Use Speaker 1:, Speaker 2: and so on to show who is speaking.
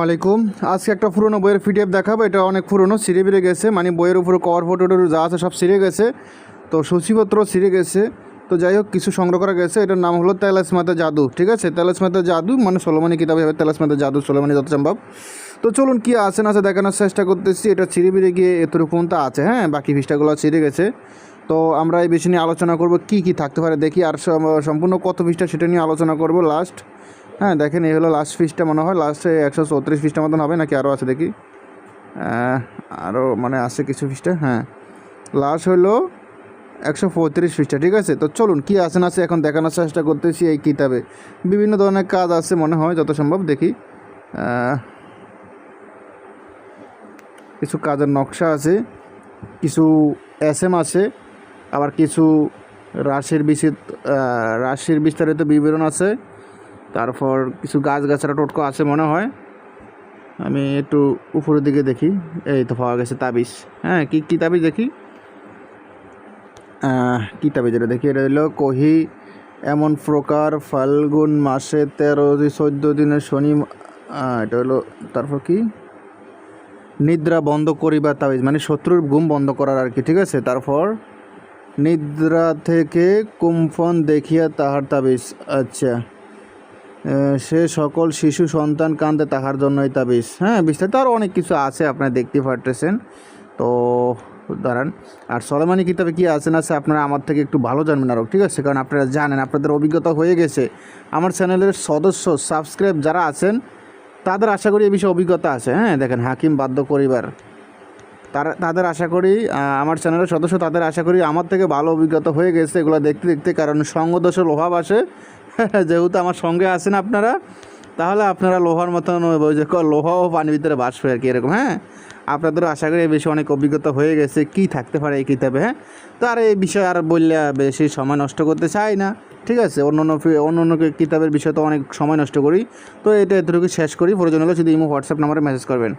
Speaker 1: আলাইকুম। আজকে একটা পুরনো বইয়ের পিডিএফ দেখাবো। এটা অনেক পুরনো, ছিঁড়ে বেড়ে গেছে। মানে বইয়ের উপরে কভার ফটো যা আছে সব ছিঁড়ে গেছে। তো সূচিপত্র ছিঁড়ে গেছে। তো যাই হোক, কিছু সংগ্রহ করা গেছে। এটার নাম হলো তেলাসমাতা জাদু, ঠিক আছে? তেলাসমাতা জাদু মানে সোলোমানি কিতাবে হবে। তেলাসমাতা জাদু, সোলোমানি যত সম্ভব। তো চলুন কি আছে না আছে দেখানোর চেষ্টা করতেছি। এটা ছিঁড়ে বেড়ে গিয়ে এতটুকু পর্যন্ত আছে হ্যাঁ? বাকি পৃষ্ঠাগুলো ছিঁড়ে গেছে। তো আমরা এই বিষয় নিয়ে আলোচনা করব, কি কি থাকতে পারে দেখি। আর সম্পূর্ণ কত পৃষ্ঠা সেটা নিয়ে আলোচনা করব লাস্ট। হ্যাঁ দেখেন, এই হলো লাস্ট ফিসটা মনে হয়। লাস্টে একশো চৌত্রিশ ফিসটা মতন হবে নাকি আরও আছে দেখি? আরও মানে আছে কিছু ফিসটা হ্যাঁ। লাস্ট হলো একশো পঁয়ত্রিশ ফিসটা ঠিক আছে? তো চলুন, কী আছে না আছে এখন দেখানোর চেষ্টা করতেছি এই কিতাবে। বিভিন্ন ধরনের কাজ আছে মনে হয়, যত সম্ভব দেখি। কিছু কাজের নকশা আছে, কিছু এস এম আছে, আবার কিছু রাশির বিচিত রাশির বিস্তারিত বিবরণ আছে। তারপর কিছু গাছ গাছরা টোটকো আছে মনে হয়। আমি একটু উপরের দিকে দেখি। এই তো পাওয়া গেছে তাবিজ। হ্যাঁ কি, কী তাবিজ দেখি? কী তাবিজ এটা দেখি? এটা হলো কহি, এমন প্রকার ফাল্গুন মাসে তেরো চোদ্দ দিনের শনি এটা হলো তারপর কি? নিদ্রা বন্ধ করিবার তাবিজ মানে শত্রুর ঘুম বন্ধ করার আর কি, ঠিক আছে? তারপর নিদ্রা থেকে কুম্ফন দেখিয়া তাহার তাবিজ। আচ্ছা। সে সকল শিশু সন্তান কান্দে তাহার জন্যই তাবিজ। হ্যাঁ বিস্তারিত আরও অনেক কিছু আছে, আপনারা দেখতে পারতেছেন। তো দাঁড়ান, আর সলেমানি কিতাবে কি আছে না আছে আপনারা আমার থেকে একটু ভালো জানবেন আরও ঠিক আছে? কারণ আপনারা জানেন, আপনাদের অভিজ্ঞতা হয়ে গেছে। আমার চ্যানেলের সদস্য, সাবস্ক্রাইব যারা আছেন, তাদের আশা করি এ বিষয়ে অভিজ্ঞতা আছে। হ্যাঁ দেখেন, হাকিম বাধ্য করিবার। তারা, তাদের আশা করি আমার চ্যানেলের সদস্য, তাদের আশা করি আমার থেকে ভালো অভিজ্ঞতা হয়ে গেছে এগুলো দেখতে দেখতে, কারণ সঙ্গদোষের অভাব আসে যেহেতু আমার সঙ্গে আছেন আপনারা, তাহলে আপনারা লোহার মতন ওই যে ক- লোহাও পানির ভিতরে বাসবে আর কি এরকম হ্যাঁ? আপনাদেরও আশা করি এই বিষয়ে অনেক অভিজ্ঞতা হয়ে গেছে, কি থাকতে পারে এই কিতাবে হ্যাঁ? তো আর এই বিষয়ে আর বললে বেশি সময় নষ্ট করতে চাই না, ঠিক আছে? অন্য অন্য অন্য অন্য কিতাবের বিষয়ে তো অনেক সময় নষ্ট করি, তো এটা এতটুকু শেষ করি, প্রয়োজন হলে শুধু ইমো, হোয়াটসঅ্যাপ নাম্বারে মেসেজ করবেন।